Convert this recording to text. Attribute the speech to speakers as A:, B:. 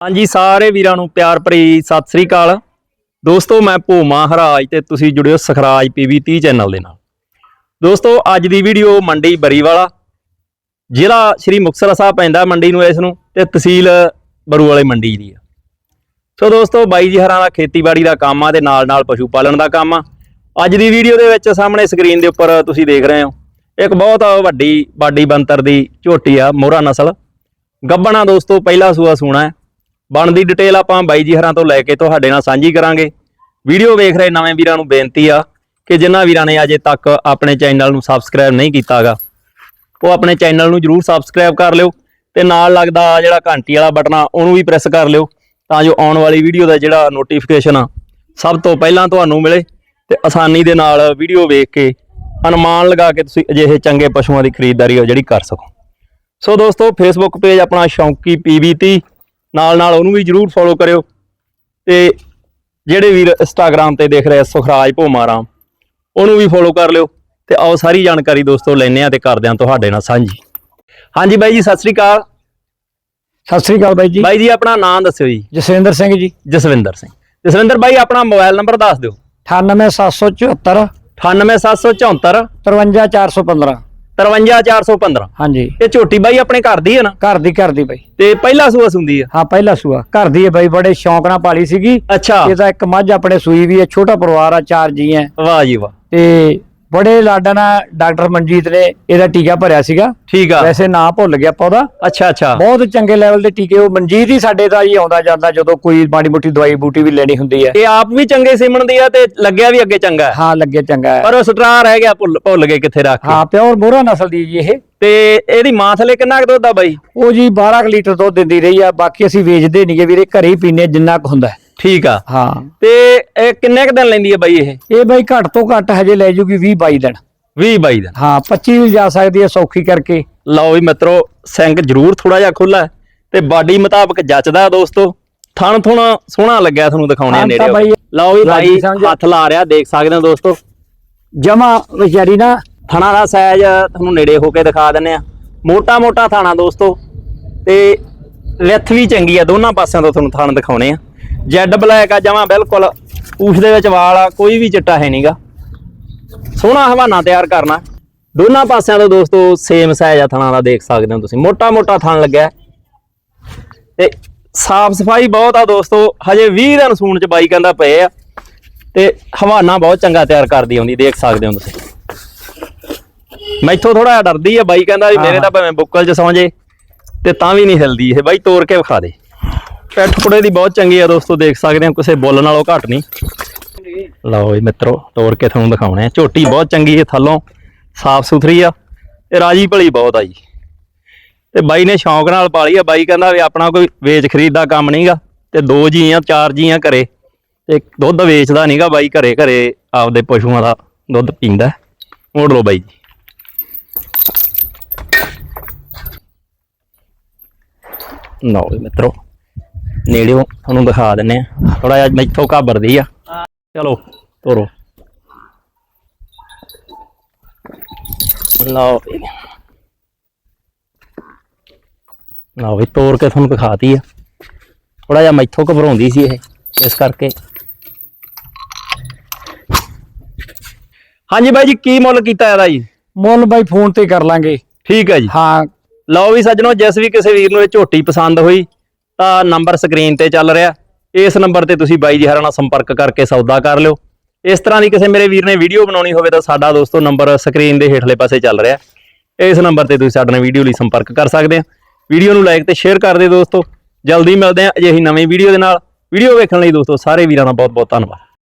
A: ਹਾਂਜੀ, ਸਾਰੇ ਵੀਰਾਂ ਨੂੰ ਪਿਆਰ ਭਰੀ ਸਤਿ ਸ੍ਰੀ ਅਕਾਲ। ਦੋਸਤੋ, ਮੈਂ ਭੂਮਾ ਹਰਾਜ ਤੇ ਤੁਸੀਂ ਜੁੜਿਓ ਸਖਰਾਜ ਪੀਵੀ 30 ਚੈਨਲ ਦੇ ਨਾਲ। ਦੋਸਤੋ, ਅੱਜ ਦੀ ਵੀਡੀਓ ਮੰਡੀ ਬਰੀਵਾਲਾ। ਜ਼ਿਲ੍ਹਾ ਸ਼੍ਰੀ ਮੁਕਤਸਰ ਸਾਹਿਬ ਪੈਂਦਾ ਮੰਡੀ ਨੂੰ ਇਸ ਨੂੰ ਤੇ ਤਹਿਸੀਲ ਬਰੂ ਵਾਲੇ ਮੰਡੀ ਦੀ ਆ। ਸੋ ਦੋਸਤੋ, ਬਾਈ ਜੀ ਹਰਾਂ ਦਾ ਖੇਤੀਬਾੜੀ ਦਾ ਕੰਮ ਆ ਤੇ ਨਾਲ ਨਾਲ ਪਸ਼ੂ ਪਾਲਣ ਦਾ ਕੰਮ ਆ। ਅੱਜ ਦੀ ਵੀਡੀਓ ਦੇ ਵਿੱਚ ਸਾਹਮਣੇ ਸਕਰੀਨ ਦੇ ਉੱਪਰ ਤੁਸੀਂ ਦੇਖ ਰਹੇ ਹੋ, ਇੱਕ ਬਹੁਤ ਵੱਡੀ ਬਾਡੀ ਬੰਤਰ ਦੀ ਝੋਟੀ ਆ, ਮੋਹਰਾ ਨਸਲ। ਗੱਬਣਾ ਦੋਸਤੋ, ਪਹਿਲਾ ਸੂਆ ਸੂਣਾ ਹੈ। ਬਣਦੀ ਡਿਟੇਲ ਆਪਾਂ ਬਾਈ ਜੀ ਹਰਾਂ ਤੋਂ ਲੈ ਕੇ ਤੁਹਾਡੇ ਨਾਲ ਸਾਂਝੀ ਕਰਾਂਗੇ। ਵੀਡੀਓ ਵੇਖ ਰਹੇ ਨਵੇਂ ਵੀਰਾਂ ਨੂੰ ਬੇਨਤੀ ਆ ਕਿ ਜਿਨ੍ਹਾਂ ਵੀਰਾਂ ਨੇ ਅਜੇ ਤੱਕ ਆਪਣੇ ਚੈਨਲ ਨੂੰ ਸਬਸਕ੍ਰਾਈਬ ਨਹੀਂ ਕੀਤਾਗਾ, ਉਹ ਆਪਣੇ ਚੈਨਲ ਨੂੰ ਜਰੂਰ ਸਬਸਕ੍ਰਾਈਬ ਕਰ ਲਿਓ ਤੇ ਨਾਲ ਲੱਗਦਾ ਜਿਹੜਾ ਘੰਟੀ ਵਾਲਾ ਬਟਨ ਆ, ਉਹਨੂੰ ਵੀ ਪ੍ਰੈਸ ਕਰ ਲਿਓ ਤਾਂ ਜੋ ਆਉਣ ਵਾਲੀ ਵੀਡੀਓ ਦਾ ਜਿਹੜਾ ਨੋਟੀਫਿਕੇਸ਼ਨ ਆ, ਸਭ ਤੋਂ ਪਹਿਲਾਂ ਤੁਹਾਨੂੰ ਮਿਲੇ ਤੇ ਆਸਾਨੀ ਦੇ ਨਾਲ ਵੀਡੀਓ ਵੇਖ ਕੇ ਅਨੁਮਾਨ ਲਗਾ ਕੇ ਤੁਸੀਂ ਅਜਿਹੇ ਚੰਗੇ ਪਸ਼ੂਆਂ ਦੀ ਖਰੀਦਦਾਰੀ ਆ ਜਿਹੜੀ ਕਰ ਸਕੋ। ਸੋ ਦੋਸਤੋ ਫੇਸਬੁੱਕ ਪੇਜ ਆਪਣਾ ਸ਼ੌਂਕੀ ਪੀਬੀਤੀ ਨਾਲ ਨਾਲ ਉਹਨੂੰ ਵੀ ਜਰੂਰ ਫੋਲੋ ਕਰਿਓ। ਤੇ ਜਿਹੜੇ ਵੀਰ ਇੰਸਟਾਗ੍ਰam ਤੇ ਦੇਖ ਰਹੇ ਸੁਖਰਾਜ ਭੋਮਾਰਾਮ ਉਹਨੂੰ ਵੀ ਫੋਲੋ ਕਰ ਲਿਓ ਤੇ ਆਓ ਸਾਰੀ ਜਾਣਕਾਰੀ ਦੋਸਤੋ ਲੈਣੇ ਆ ਤੇ ਕਰਦੇ ਆ ਤੁਹਾਡੇ ਨਾਲ ਸਾਂਝੀ। ਹਾਂਜੀ ਬਾਈ ਜੀ ਸਤਿ ਸ੍ਰੀ ਅਕਾਲ।
B: ਸਤਿ ਸ੍ਰੀ ਅਕਾਲ ਬਾਈ ਜੀ।
A: ਬਾਈ ਜੀ ਆਪਣਾ ਨਾਮ ਦੱਸਿਓ ਜੀ।
B: ਜਸਵਿੰਦਰ ਸਿੰਘ ਜੀ।
A: ਜਸਵਿੰਦਰ ਸਿੰਘ। ਜਸਵਿੰਦਰ ਬਾਈ ਆਪਣਾ ਮੋਬਾਈਲ ਨੰਬਰ ਦੱਸ ਦਿਓ।
B: 98774
A: 98774
B: 53415
A: 53415
B: ਹਾਂਜੀ।
A: ਇਹ ਝੋਟੀ ਬਾਈ ਆਪਣੇ ਘਰ ਦੀ ਹੈ ਨਾ?
B: ਘਰ ਦੀ ਘਰ ਦੀ ਬਾਈ।
A: ਤੇ ਪਹਿਲਾ ਸੂਆ ਸੁੰਦੀ ਆ?
B: ਹਾਂ ਪਹਿਲਾ ਸੂਆ। ਘਰ ਦੀ ਹੈ ਬਾਈ ਬੜੇ ਸ਼ੌਂਕ ਨਾਲ ਪਾਲੀ ਸੀਗੀ।
A: ਅੱਛਾ।
B: ਇਹ ਤਾਂ ਇੱਕ ਮੱਝ ਆਪਣੇ ਸੂਈ ਵੀ ਹੈ ਛੋਟਾ ਪਰਿਵਾਰ ਆ ਚਾਰ ਜੀ ਹੈ।
A: ਵਾਹ ਜੀ ਵਾਹ।
B: ਤੇ ਬੜੇ ਲਾਡਾਂ ਨਾਲ ਡਾਕਟਰ ਮਨਜੀਤ ਨੇ ਇਹਦਾ ਟੀਕਾ ਭਰਿਆ ਸੀਗਾ।
A: ਠੀਕ ਆ।
B: ਵੈਸੇ ਨਾਂ ਭੁੱਲ ਗਿਆ ਆਪਾਂ ਉਹਦਾ।
A: ਅੱਛਾ ਅੱਛਾ।
B: ਬਹੁਤ ਚੰਗੇ ਲੈਵਲ ਦੇ ਟੀਕੇ ਉਹ ਮਨਜੀਤ ਹੀ ਸਾਡੇ ਦਾ ਹੀ ਆਉਂਦਾ ਜਾਂਦਾ ਜਦੋਂ ਕੋਈ ਮਾੜੀ ਮੋਟੀ ਦਵਾਈ ਬੂਟੀ ਵੀ ਲੈਣੀ ਹੁੰਦੀ ਹੈ।
A: ਇਹ ਆਪ ਵੀ ਚੰਗੇ ਸਿਮਣ ਦੀ ਆ ਤੇ ਲੱਗਿਆ ਵੀ ਅੱਗੇ ਚੰਗਾ ਹੈ।
B: ਹਾਂ ਲੱਗੇ ਚੰਗਾ ਹੈ।
A: ਪਰ ਉਹ ਸਟਰਾ ਰਹਿ ਗਿਆ ਭੁੱਲ ਭੁੱਲ ਗਏ ਕਿੱਥੇ ਰੱਖ ਕੇ।
B: ਹਾਂ ਪਿਓਰ ਮੋਹਰਾ ਨਸਲ ਦੀ ਜੀ ਇਹ।
A: ਤੇ ਇਹਦੀ ਮਾਂ ਥਲੇ ਕਿੰਨਾ ਕੁ ਦੁੱਧ ਆ ਬਾਈ?
B: ਉਹ ਜੀ 12 ਕੁ ਲੀਟਰ ਦੁੱਧ ਦਿੰਦੀ ਰਹੀ ਆ ਬਾਕੀ ਅਸੀਂ ਵੇਚਦੇ ਨਹੀਂਗੇ ਵੀਰੇ ਘਰੇ ਹੀ ਪੀਨੇ ਜਿੰਨਾ ਕੁ ਹੁੰਦਾ।
A: ਠੀਕ ਆ।
B: ਹਾਂ।
A: ਤੇ ਇਹ ਕਿੰਨੇ ਕੁ ਦਿਨ ਲੈਂਦੀ ਆ ਬਾਈ ਇਹ?
B: ਇਹ ਬਾਈ ਘੱਟ ਤੋਂ ਘੱਟ ਹਜੇ ਲੈ ਜੂਗੀ 20 22 ਦਿਨ।
A: 20 22 ਦਿਨ।
B: ਹਾਂ 25 ਵੀ ਜਾ ਸਕਦੀ ਹੈ ਸੌਖੀ ਕਰਕੇ।
A: ਲਓ ਵੀ ਮਿੱਤਰੋ ਸਿੰਘ ਜ਼ਰੂਰ ਥੋੜਾ ਜਿਹਾ ਖੁੱਲਾ ਤੇ ਬਾਡੀ ਮੁਤਾਬਕ ਜੱਚਦਾ ਦੋਸਤੋ। ਥਣ ਥੁਣ ਸੋਹਣਾ ਲੱਗਿਆ ਤੁਹਾਨੂੰ ਦਿਖਾਉਣੇ
B: ਹਾਂ
A: ਨੇੜੇ ਲਓ ਵੀ ਬਾਈ। ਹੱਥ ਲਾ ਰਿਹਾ ਦੇਖ ਸਕਦੇ ਹੋ ਦੋਸਤੋ।
B: ਜਮਾ ਵਿਚਾਰੀ ਨਾ
A: ਥਣਾ ਦਾ ਸਾਈਜ਼ ਤੁਹਾਨੂੰ ਨੇੜੇ ਹੋ ਕੇ ਦਿਖਾ ਦਿੰਨੇ ਆ। ਮੋਟਾ ਮੋਟਾ ਥਾਣਾ ਦੋਸਤੋ। ਤੇ ਵਿੱਥ ਵੀ ਚੰਗੀ ਆ ਦੋਨਾਂ ਪਾਸਿਆਂ ਤੋਂ ਤੁਹਾਨੂੰ ਥਣ ਦਿਖਾਉਣੇ ਆ। ਜੈਡ ਬਲੈਕ ਆ ਜਮਾ ਬਿਲਕੁਲ ਪੂਛ ਦੇ ਵਿੱਚ ਵਾਲ ਆ ਕੋਈ ਵੀ ਚਿੱਟਾ ਹੈ ਨਹੀਂਗਾ ਸੋਹਣਾ ਹਵਾਨਾ ਤਿਆਰ ਕਰਨਾ। ਦੋਨਾਂ ਪਾਸਿਆਂ ਤੋਂ ਦੋਸਤੋ ਸੇਮ ਸਾਈਜ਼ ਆ ਥਣਾ ਦਾ ਦੇਖ ਸਕਦੇ ਹੋ ਤੁਸੀਂ। ਮੋਟਾ ਮੋਟਾ ਥਣ ਲੱਗਿਆ। ਤੇ ਸਾਫ਼ ਸਫ਼ਾਈ ਬਹੁਤ ਆ ਦੋਸਤੋ ਹਜੇ 20 ਦਿਨ ਸੂਣ ਚ ਬਾਈ ਕਹਿੰਦਾ ਪਏ ਆ। ਤੇ ਹਵਾਨਾ ਬਹੁਤ ਚੰਗਾ ਤਿਆਰ ਕਰਦੀ ਆਉਂਦੀ ਦੇਖ ਸਕਦੇ ਹੋ ਤੁਸੀਂ। ਮੈਥੋਂ ਥੋੜਾ ਜਿਹਾ ਡਰਦੀ ਆ ਬਾਈ ਕਹਿੰਦਾ ਵੀ ਮੇਰੇ। ਤਾਂ ਭਾਵੇਂ ਬੁੱਕਲ ਚ ਸੌਂ ਜੇ ਤੇ ਤਾਂ ਵੀ ਨਹੀਂ ਹਿਲਦੀ ਇਹ। ਬਾਈ ਤੋੜ ਕੇ ਵਿਖਾ ਦੇ। ਪੈਠ ਕੁੜੇ ਦੀ ਬਹੁਤ ਚੰਗੀ ਆ ਦੋਸਤੋ, ਦੇਖ ਸਕਦੇ ਹੋ, ਕਿਸੇ ਬੁੱਲ ਨਾਲੋਂ ਘੱਟ ਨਹੀਂ। ਲਓ ਜੀ ਮਿੱਤਰੋ, ਤੋੜ ਕੇ ਤੁਹਾਨੂੰ ਦਿਖਾਉਣੇ ਆ। ਝੋਟੀ ਬਹੁਤ ਚੰਗੀ ਹੈ ਥੱਲੋਂ ਸਾਫ਼ ਸੁਥਰੀ ਆ ਤੇ ਰਾਜੀ ਭਲੀ ਬਹੁਤ ਆ ਜੀ। ਤੇ ਬਾਈ ਨੇ ਸ਼ੌਂਕ ਨਾਲ ਪਾਲੀ ਆ, ਬਾਈ ਕਹਿੰਦਾ ਵੀ ਆਪਣਾ ਕੋਈ ਵੇਚ ਖਰੀਦ ਦਾ ਕੰਮ ਨਹੀਂਗਾ ਤੇ ਦੋ ਜੀ ਆ ਚਾਰ ਜੀ ਆ ਘਰੇ ਤੇ ਦੁੱਧ ਵੇਚਦਾ ਨਹੀਂਗਾ ਬਾਈ ਘਰੇ ਘਰੇ ਆਪਦੇ ਪਸ਼ੂਆਂ ਦਾ ਦੁੱਧ ਪੀਂਦਾ। ਹੈ। ਮੋੜ ਲਓ ਬਾਈ ਜੀ। ਲਓ ਜੀ ਮਿੱਤਰੋ ਨੇੜਿਓਂ ਤੁਹਾਨੂੰ ਦਿਖਾ ਦਿੰਨੇ ਆ ਥੋੜਾ ਜਿਹਾ ਮੈਥੋਂ ਘਾਬਰਦੀ ਆ। ਚਲੋ ਤੋਰੋ ਲਓ। ਲਓ ਵੀ ਤੋੜ ਕੇ ਤੁਹਾਨੂੰ ਦਿਖਾਤੀ ਆ। ਥੋੜਾ ਜਿਹਾ ਮੈਥੋਂ ਘਬਰਾਉਂਦੀ ਸੀ ਇਹ ਇਸ ਕਰਕੇ। ਹਾਂਜੀ ਬਾਈ ਜੀ ਕੀ ਮੁੱਲ ਕੀਤਾ ਇਹਦਾ ਜੀ?
B: ਮੁੱਲ ਬਾਈ ਫੋਨ ਤੇ ਕਰ ਲਾਂਗੇ।
A: ਠੀਕ ਹੈ ਜੀ।
B: ਹਾਂ।
A: ਲਓ ਵੀ ਸੱਜਣੋ ਜਿਸ ਵੀ ਕਿਸੇ ਵੀਰ ਨੂੰ ਇਹ ਝੋਟੀ ਪਸੰਦ ਹੋਈ ਤਾਂ ਨੰਬਰ ਸਕਰੀਨ ਤੇ ਚੱਲ ਰਿਹਾ। ਇਸ ਨੰਬਰ ਤੇ ਤੁਸੀਂ ਬਾਈ ਜੀ ਹਰਾਂ ਨਾਲ ਸੰਪਰਕ ਕਰਕੇ ਸੌਦਾ ਕਰ ਲਿਓ। ਇਸ ਤਰ੍ਹਾਂ ਦੀ ਕਿਸੇ ਮੇਰੇ ਵੀਰ ਨੇ ਵੀਡੀਓ ਬਣਾਉਣੀ ਹੋਵੇ ਤਾਂ ਸਾਡਾ ਦੋਸਤੋ ਨੰਬਰ ਸਕਰੀਨ ਦੇ ਹੇਠਲੇ ਪਾਸੇ ਚੱਲ ਰਿਹਾ। ਇਸ ਨੰਬਰ ਤੇ ਤੁਸੀਂ ਸਾਡੇ ਨਾਲ ਵੀਡੀਓ ਲਈ ਸੰਪਰਕ ਕਰ ਸਕਦੇ ਆ। ਵੀਡੀਓ ਨੂੰ ਲਾਈਕ ਤੇ ਸ਼ੇਅਰ ਕਰ ਦਿਓ ਦੋਸਤੋ। ਜਲਦੀ ਮਿਲਦੇ ਆ ਅਜਿਹੀ ਨਵੀਂ ਵੀਡੀਓ ਦੇ ਨਾਲ। ਵੀਡੀਓ ਵੇਖਣ ਲਈ ਦੋਸਤੋ ਸਾਰੇ ਵੀਰਾਂ ਦਾ ਬਹੁਤ ਬਹੁਤ ਧੰਨਵਾਦ।